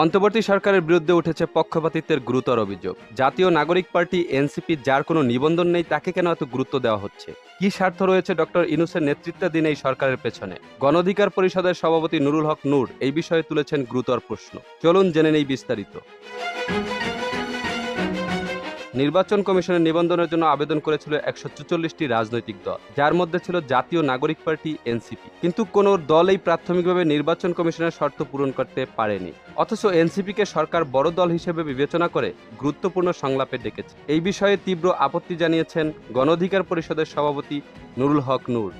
অন্তর্বর্তী সরকারের বিরুদ্ধে উঠেছে পক্ষপাতিত্বের গুরুতর অভিযোগ। জাতীয় নাগরিক পার্টি, এনসিপি, যার কোনো নিবন্ধন নেই, তাকে কেন এত গুরুত্ব দেওয়া হচ্ছে? কি স্বার্থ রয়েছে ডক্টর ইনুসের নেতৃত্বাধীন এই সরকারের পেছনে? গণধিকার পরিষদের সভাপতি নুরুল হক নূর এই বিষয়ে তুলেছেন গুরুতর প্রশ্ন। চলুন জেনে নেই বিস্তারিত। নির্বাচন কমিশনের নিবন্ধনের জন্য আবেদন করেছিল একশো চুচল্লিশটি রাজনৈতিক দল, যার মধ্যে ছিল জাতীয় নাগরিক পার্টি, এনসিপি। কিন্তু কোনো দলই প্রাথমিকভাবে নির্বাচন কমিশনের শর্ত পূরণ করতে পারেনি। অথচ এনসিপিকে সরকার বড় দল হিসেবে বিবেচনা করে গুরুত্বপূর্ণ সংলাপে ডেকেছে। এই বিষয়ে তীব্র আপত্তি জানিয়েছেন গণঅধিকার পরিষদের সভাপতি নুরুল হক নূর।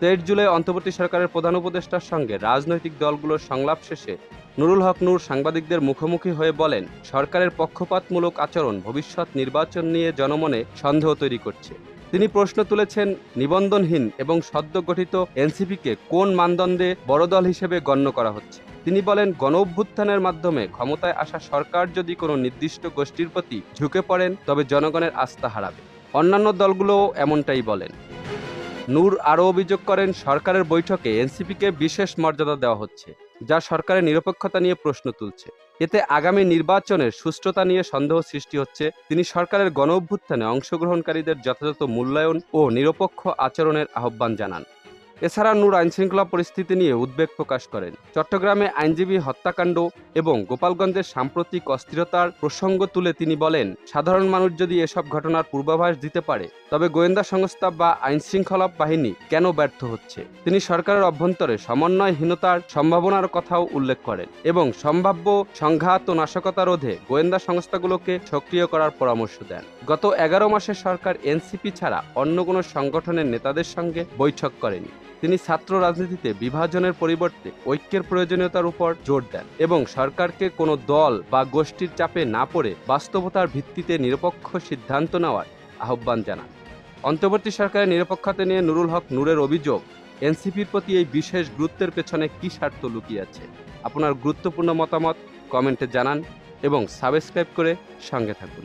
তেইশ জুলাই অন্তর্বর্তী সরকারের প্রধান উপদেষ্টার সঙ্গে রাজনৈতিক দলগুলোর সংলাপ শেষে নুরুল হক নূর সাংবাদিকদের মুখোমুখি হয়ে বলেন, সরকারের পক্ষপাতমূলক আচরণ ভবিষ্যৎ নির্বাচন নিয়ে জনমনে সন্দেহ তৈরি করছে। তিনি প্রশ্ন তুলেছেন, নিবন্ধনহীন এবং সদ্য গঠিত এনসিপিকে কোন মানদণ্ডে বড় দল হিসেবে গণ্য করা হচ্ছে? তিনি বলেন গণ অভ্যুত্থানের মাধ্যমে ক্ষমতায় আসা সরকার যদি কোনো নির্দিষ্ট গোষ্ঠীর প্রতি ঝুঁকে পড়েন, তবে জনগণের আস্থা হারাবে। অন্যান্য দলগুলোও এমনটাই বলেন। নূর আরও অভিযোগ করেন, সরকারের বৈঠকে এনসিপিকে বিশেষ মর্যাদা দেওয়া হচ্ছে, যা সরকারের নিরপেক্ষতা নিয়ে প্রশ্ন তুলছে। এতে আগামী নির্বাচনের সুষ্ঠুতা নিয়ে সন্দেহ সৃষ্টি হচ্ছে। তিনি সরকারের গণ অভ্যুত্থানে অংশগ্রহণকারীদের যথাযথ মূল্যায়ন ও নিরপেক্ষ আচরণের আহ্বান জানান। এছাড়া নূর আইনশৃঙ্খলা পরিস্থিতি নিয়ে উদ্বেগ প্রকাশ করেন। চট্টগ্রামে আইনজীবী হত্যাকাণ্ড এবং গোপালগঞ্জের সাম্প্রতিক অস্থিরতার প্রসঙ্গ তুলে তিনি বলেন, সাধারণ মানুষ যদি এসব ঘটনার পূর্বাভাস দিতে পারে, তবে গোয়েন্দা সংস্থা বা আইনশৃঙ্খলা বাহিনী কেন ব্যর্থ হচ্ছে? তিনি সরকারের অভ্যন্তরে সমন্বয়হীনতার সম্ভাবনার কথাও উল্লেখ করেন এবং সম্ভাব্য সংঘাত ও নাশকতা রোধে গোয়েন্দা সংস্থাগুলোকে সক্রিয় করার পরামর্শ দেন। গত এগারো মাসে সরকার এনসিপি ছাড়া অন্য কোনো সংগঠনের নেতাদের সঙ্গে বৈঠক করেনি। তিনি ছাত্র রাজনীতিতে বিভাজনের পরিবর্তে ঐক্যের প্রয়োজনীয়তার উপর জোর দেন এবং সরকারকে কোনো দল বা গোষ্ঠীর চাপে না পড়ে বাস্তবতার ভিত্তিতে নিরপেক্ষ সিদ্ধান্ত নেওয়ার আহ্বান জানান। অন্তর্বর্তী সরকারের নিরপেক্ষতা নিয়ে নুরুল হক নূরের অভিযোগ, এনসিপির প্রতি এই বিশেষ গুরুত্বের পেছনে কী স্বার্থ লুকিয়ে আছে? আপনার গুরুত্বপূর্ণ মতামত কমেন্টে জানান এবং সাবস্ক্রাইব করে সঙ্গে থাকুন।